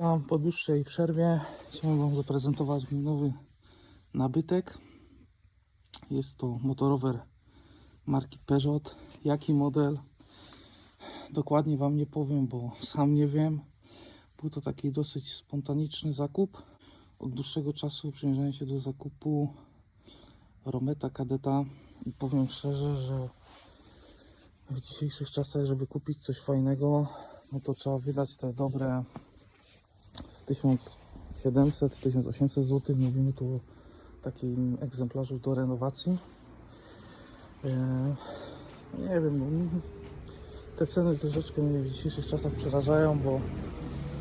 Witam po dłuższej przerwie. Chciałem Wam zaprezentować mój nowy nabytek. Jest to motorower marki Peugeot. Jaki model? Dokładnie Wam nie powiem, bo sam nie wiem. Był to taki dosyć spontaniczny zakup. Od dłuższego czasu przymierzałem się do zakupu Rometa Kadeta i powiem szczerze, że w dzisiejszych czasach, żeby kupić coś fajnego, no to trzeba wydać te dobre z 1700-1800 zł. Mówimy tu o takim egzemplarzu do renowacji. Eee, nie wiem, no, te ceny troszeczkę mnie w dzisiejszych czasach przerażają, bo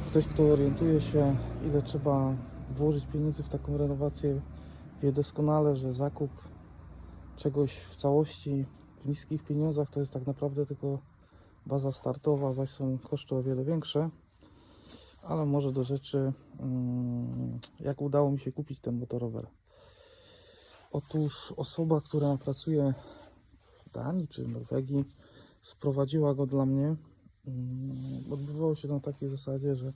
ktoś, kto orientuje się, ile trzeba włożyć pieniędzy w taką renowację, wie doskonale, że zakup czegoś w całości w niskich pieniądzach to jest tak naprawdę tylko baza startowa, zaś są koszty o wiele większe. Ale może do rzeczy, mm, jak udało mi się kupić ten motorower. Otóż osoba, która pracuje w Danii czy Norwegii, sprowadziła go dla mnie. Mm, Odbywało się na takiej zasadzie, że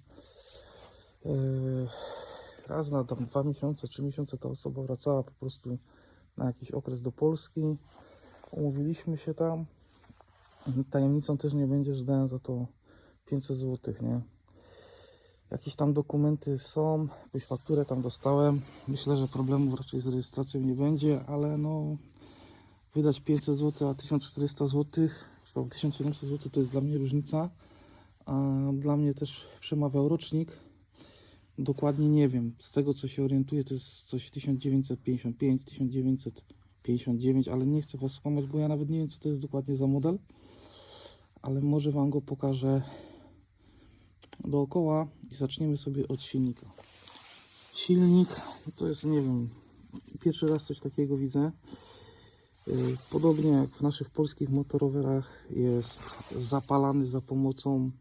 yy, raz na tam dwa miesiące, trzy miesiące ta osoba wracała po prostu na jakiś okres do Polski. Umówiliśmy się tam. Tajemnicą też nie będzie, że dałem za to 500 zł, nie? Jakieś tam dokumenty są, jakąś fakturę tam dostałem. Myślę, że problemów raczej z rejestracją nie będzie, ale no wydać 500 zł, a 1400 zł, czy 1700 zł to jest dla mnie różnica. A dla mnie też przemawiał rocznik. Dokładnie nie wiem. Z tego co się orientuję, to jest coś 1955, 1959, ale nie chcę Was skłamać, bo ja nawet nie wiem, co to jest dokładnie za model. Ale może Wam go pokażę dookoła i zaczniemy sobie od silnika. Silnik to jest, nie wiem, pierwszy raz coś takiego widzę. Yy, Podobnie jak w naszych polskich motorowerach jest zapalany za pomocą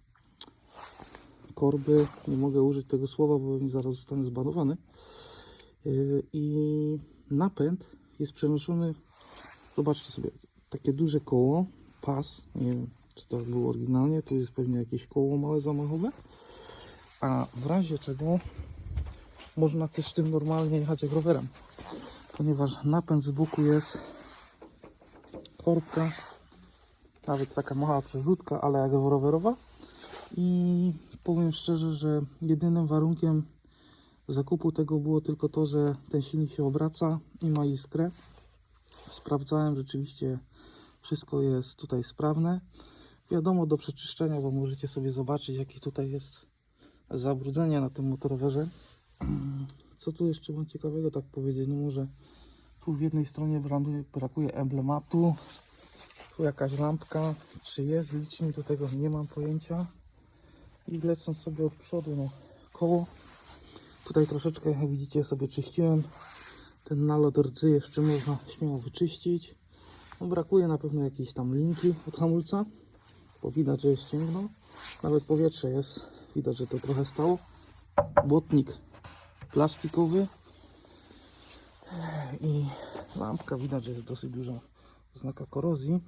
korby. Nie mogę użyć tego słowa, bo zaraz zostanę zbanowany. Yy, I napęd jest przenoszony, zobaczcie sobie, takie duże koło, pas, nie wiem czy to było oryginalnie, tu jest pewnie jakieś koło małe zamachowe, a w razie czego można też tym normalnie jechać jak rowerem, ponieważ napęd z boku jest korbka, nawet taka mała przerzutka, ale jak rowerowa i powiem szczerze, że jedynym warunkiem zakupu tego było tylko to, że ten silnik się obraca i ma iskrę. Sprawdzałem, rzeczywiście wszystko jest tutaj sprawne. Wiadomo do przeczyszczenia, bo możecie sobie zobaczyć, jakie tutaj jest zabrudzenie na tym motorowerze. Co tu jeszcze mam ciekawego tak powiedzieć? No może tu w jednej stronie brakuje- brakuje emblematu, tu jakaś lampka. Czy jest licznik? Do tego nie mam pojęcia. I lecąc sobie od przodu, no koło. Tutaj troszeczkę, jak widzicie, sobie czyściłem. Ten nalot rdzy jeszcze można śmiało wyczyścić. No, brakuje na pewno jakiejś tam linki od hamulca, bo widać, że jest ciemno. Nawet powietrze jest, widać, że to trochę stało. Błotnik plastikowy i lampka, widać, że jest dosyć duża oznaka korozji.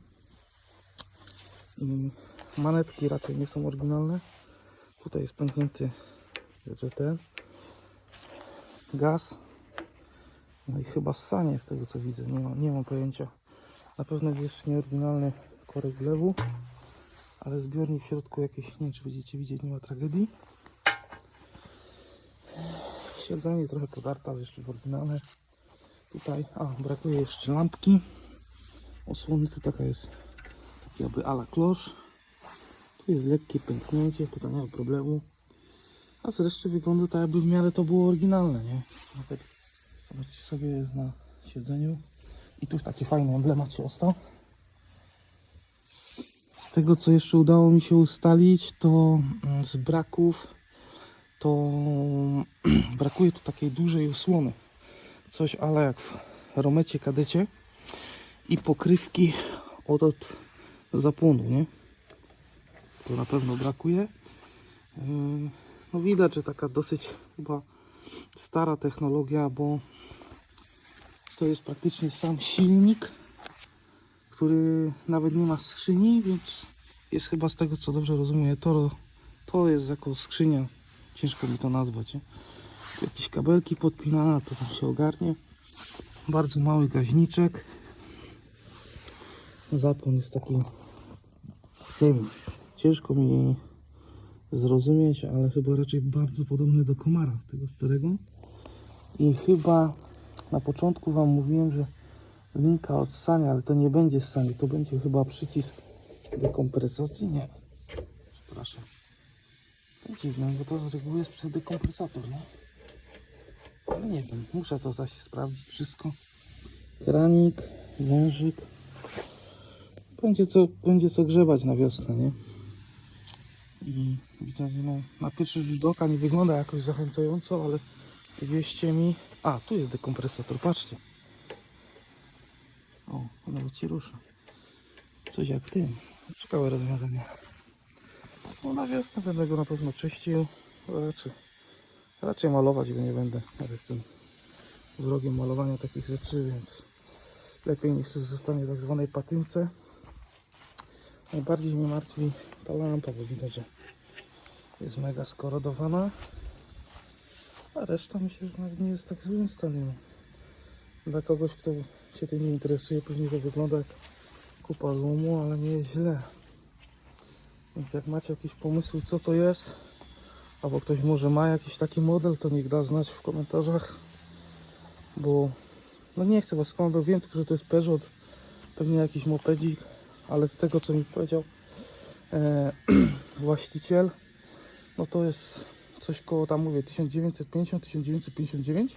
I manetki raczej nie są oryginalne. Tutaj jest pęknięty ten gaz. No i chyba ssanie z tego co widzę, nie, ma, nie mam pojęcia. Na pewno jest nieoryginalny korek wlewu, ale zbiornik w środku jakiś, nie czy będziecie widzieć, nie ma tragedii. Siedzenie trochę podarte, ale jeszcze w oryginale. Tutaj, a brakuje jeszcze lampki. Osłony tu taka jest, taki jakby ala klosz. Tu jest lekkie pęknięcie, tutaj nie ma problemu. A zresztą wygląda tak jakby w miarę to było oryginalne, nie? Nawet zobaczcie sobie jest na siedzeniu. I tu taki fajny emblemat się ostał. Z tego co jeszcze udało mi się ustalić, to mm, z braków to brakuje tu takiej dużej osłony. Coś ale jak w Romecie Kadecie i pokrywki od, od zapłonu, nie? To na pewno brakuje. Yy, No widać, że taka dosyć chyba stara technologia, bo to jest praktycznie sam silnik, który nawet nie ma skrzyni, więc jest chyba z tego co dobrze rozumiem, to, to jest jako skrzynia ciężko mi to nazwać, nie? Jakieś kabelki podpinane, to tam się ogarnie. Bardzo mały gaźniczek. Zapłon jest taki, wiem, ciężko mi zrozumieć, ale chyba raczej bardzo podobny do komara tego starego. I chyba na początku Wam mówiłem, że linka od sania, ale to nie będzie sanie, to będzie chyba przycisk dekompresacji, nie. Przepraszam. Dziwne, bo to z reguły jest przed dekompresator, nie? Nie wiem, muszę to zaś sprawdzić wszystko. Kranik, wężyk. Będzie co, będzie co grzebać na wiosnę, nie? I że no, na pierwszy rzut oka nie wygląda jakoś zachęcająco, ale wieście mi... A, tu jest dekompresator, patrzcie. O, nawet ci rusza. Coś jak tym. Ciekawe rozwiązanie. No na wiosnę będę go na pewno czyścił. Raczej, raczej malować go nie będę. Ja jestem wrogiem malowania takich rzeczy, więc lepiej niech zostanie w tak zwanej patynce. Najbardziej mnie martwi ta lampa, bo widać, że jest mega skorodowana. A reszta myślę, że nawet nie jest tak złym stanie. Dla kogoś, kto się tym nie interesuje, pewnie to wygląda jak kupa złomu, ale nie jest źle. Więc jak macie jakieś pomysły, co to jest, albo ktoś może ma jakiś taki model, to niech da znać w komentarzach, bo no nie chcę was skłamać, wiem tylko, że to jest Peugeot, pewnie jakiś mopedzik, ale z tego, co mi powiedział e, właściciel, no to jest coś koło tam mówię 1950-1959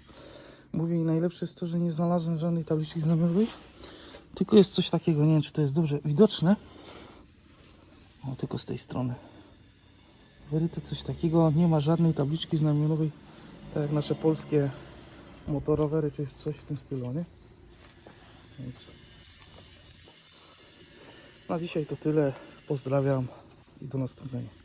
Mówię i najlepsze jest to, że nie znalazłem żadnej tabliczki znamionowej. Tylko jest coś takiego, nie wiem czy to jest dobrze widoczne. O, tylko z tej strony. Wyryte coś takiego, nie ma żadnej tabliczki znamionowej, tak jak nasze polskie motorowery, czy coś w tym stylu, nie? Więc na dzisiaj to tyle. Pozdrawiam i do następnego.